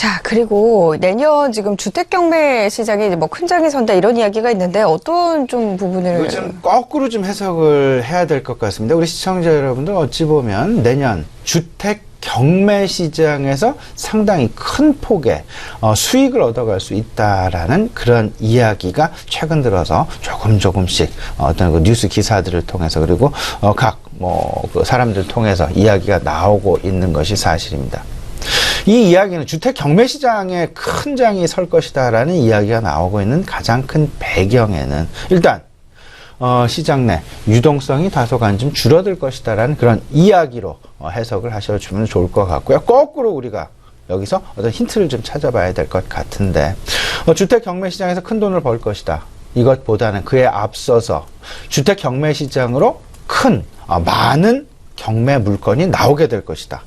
자, 그리고 내년 지금 주택 경매 시장에 이제 뭐큰 장이 선다 이런 이야기가 있는데 어떤 좀 부분을 좀 거꾸로 좀 해석을 해야 될 것 같습니다. 우리 시청자 여러분들 어찌 보면 내년 주택 경매 시장에서 상당히 큰 폭의 어, 수익을 얻어갈 수 있다라는 그런 이야기가 최근 들어서 조금 조금씩 어떤 그 뉴스 기사들을 통해서 그리고 어, 각뭐 사람들 통해서 이야기가 나오고 있는 것이 사실입니다. 이 이야기는 주택 경매 시장에 큰 장이 설 것이다라는 이야기가 나오고 있는 가장 큰 배경에는 일단 어, 시장 내 유동성이 다소간 좀 줄어들 것이다라는 그런 이야기로 어, 해석을 하셔주면 좋을 것 같고요. 거꾸로 우리가 여기서 어떤 힌트를 좀 찾아봐야 될 것 같은데 어, 주택 경매 시장에서 큰 돈을 벌 것이다. 이것보다는 그에 앞서서 주택 경매 시장으로 큰 어, 많은 경매 물건이 나오게 될 것이다.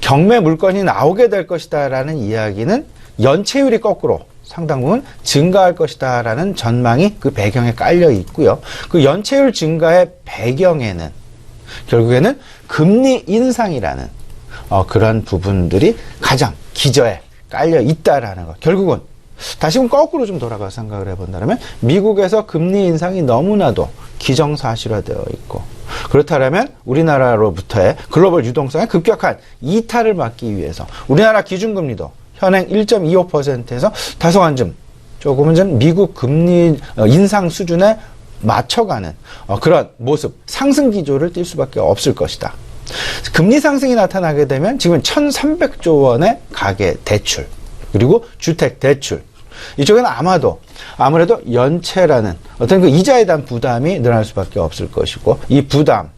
경매 물건이 나오게 될 것이다라는 이야기는 연체율이 거꾸로 상당 부분 증가할 것이다라는 전망이 그 배경에 깔려 있고요. 그 연체율 증가의 배경에는 결국에는 금리 인상이라는 어, 그런 부분들이 가장 기저에 깔려 있다라는 것. 결국은 다시금 거꾸로 좀 돌아가 서 생각을 해본다면 미국에서 금리 인상이 너무나도 기정사실화되어 있고 그렇다면 우리나라로부터의 글로벌 유동성의 급격한 이탈을 막기 위해서 우리나라 기준금리도 현행 1.25%에서 다소간 좀 조금은 좀 미국 금리 어, 인상 수준에 맞춰가는 어, 그런 모습 상승 기조를 띌 수밖에 없을 것이다. 금리 상승이 나타나게 되면 지금 1,300조 원의 가계 대출 그리고 주택 대출 이쪽에는 아마도 아무래도 연체라는 어떤 그 이자에 대한 부담이 늘어날 수밖에 없을 것이고 이 부담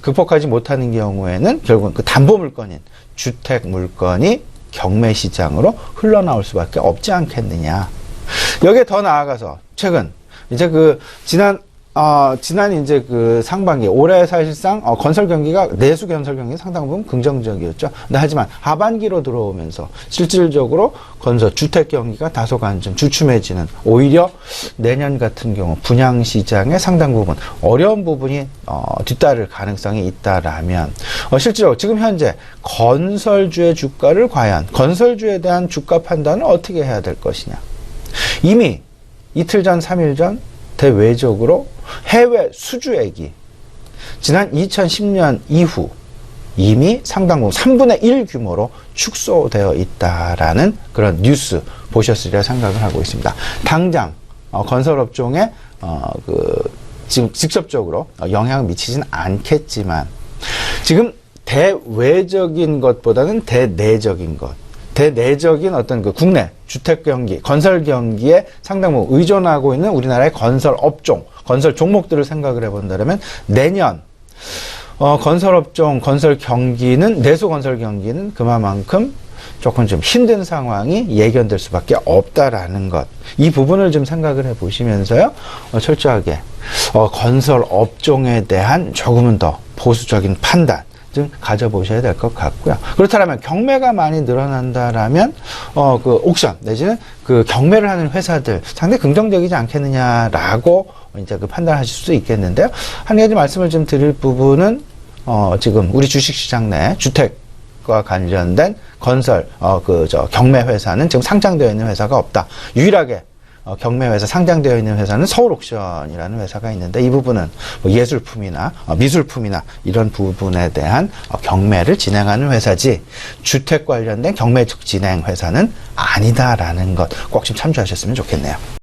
극복하지 못하는 경우에는 결국은 그 담보 물건인 주택 물건이 경매 시장으로 흘러나올 수밖에 없지 않겠느냐. 여기에 더 나아가서 최근 이제 그 지난 어, 지난 이제 그 상반기 올해 사실상 어, 건설 경기가 내수 건설 경기 상당 부분 긍정적이었죠. 근데 하지만 하반기로 들어오면서 실질적으로 건설 주택 경기가 다소간 좀 주춤해지는 오히려 내년 같은 경우 분양 시장의 상당 부분 어려운 부분이 어, 뒤따를 가능성이 있다라면 어, 실제로 지금 현재 건설주의 주가를 과연 건설주에 대한 주가 판단을 어떻게 해야 될 것이냐. 이미 이틀 전, 3일 전 대외적으로 해외 수주액이 지난 2010년 이후 이미 상당 부분 3분의 1 규모로 축소되어 있다라는 그런 뉴스 보셨으리라 생각을 하고 있습니다. 당장 어, 건설업종에 어, 그 지금 직접적으로 영향을 미치진 않겠지만 지금 대외적인 것보다는 대내적인 것 대내적인 어떤 그 국내 주택 경기, 건설 경기에 상당 부분 의존하고 있는 우리나라의 건설 업종, 건설 종목들을 생각을 해본다면 내년 어, 건설 업종, 건설 경기는 내수 건설 경기는 그만큼 조금 좀 힘든 상황이 예견될 수밖에 없다라는 것. 이 부분을 좀 생각을 해 보시면서요, 어, 철저하게, 어, 건설 업종에 대한 조금은 더 보수적인 판단, 좀 가져보셔야 될 것 같고요. 그렇다면 경매가 많이 늘어난다라면 어 그 옥션 내지는 그 경매를 하는 회사들 상당히 긍정적이지 않겠느냐라고 이제 그 판단하실 수도 있겠는데요. 한 가지 말씀을 좀 드릴 부분은 어 지금 우리 주식시장 내 주택 과 관련된 건설 어 그 저 경매 회사는 지금 상장되어 있는 회사가 없다. 유일하게 어, 경매 회사 상장되어 있는 회사는 서울옥션이라는 회사가 있는데 이 부분은 뭐 예술품이나 어, 미술품이나 이런 부분에 대한 어, 경매를 진행하는 회사지 주택 관련된 경매 진행 회사는 아니다라는 것 꼭 좀 참조하셨으면 좋겠네요.